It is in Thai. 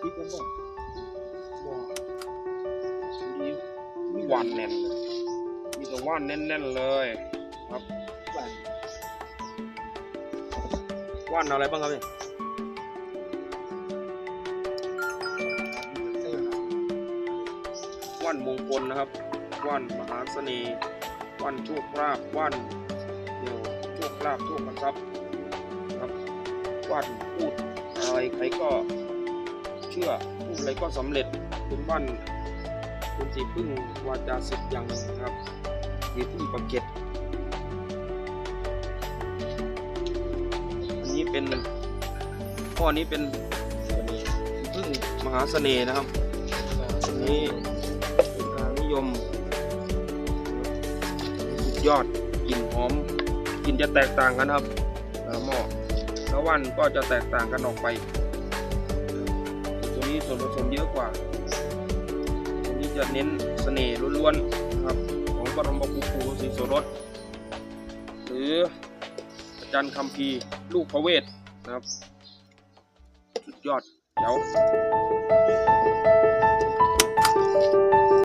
พื่อนบอกมีว่านแน่นเลยมีแต่ว่านแน่นๆเลย ครับบ้านว่านอะไรบ้างครับเนี่ยว่านมงคลนะครับว่านมหาเสน่ห์ว่านโชคลาภว่านเดี่ยวโชคลาภโชคทรัพย์ครับว่านพูดอะไรใครก็ เชื่อพูดอะไรก็สำเร็จเป็นว่านเป็นสีพึ่งวาจาสิทธิ์อย่างนะครับสีพึ่งประเก็ตอันนี้เป็นข้อนี้เป็นพึ่งมหาเสน่ห์นะครับอันนี้เป็นการนิยมสุดยอดกลิ่นหอมกลิ่นจะแตกต่างกันครับแต่ละหม้อแล้ววันก็จะแตกต่างกันออกไป ส่วนผสมเยอะกว่าตันนี้จะเน้นเสน่ห์ล้วนๆนะครับ ของบรมครูครูศรีโสรสหรืออาจารย์คำพีลูกพระเวทนะครับ สุดยอดเดี๋ยว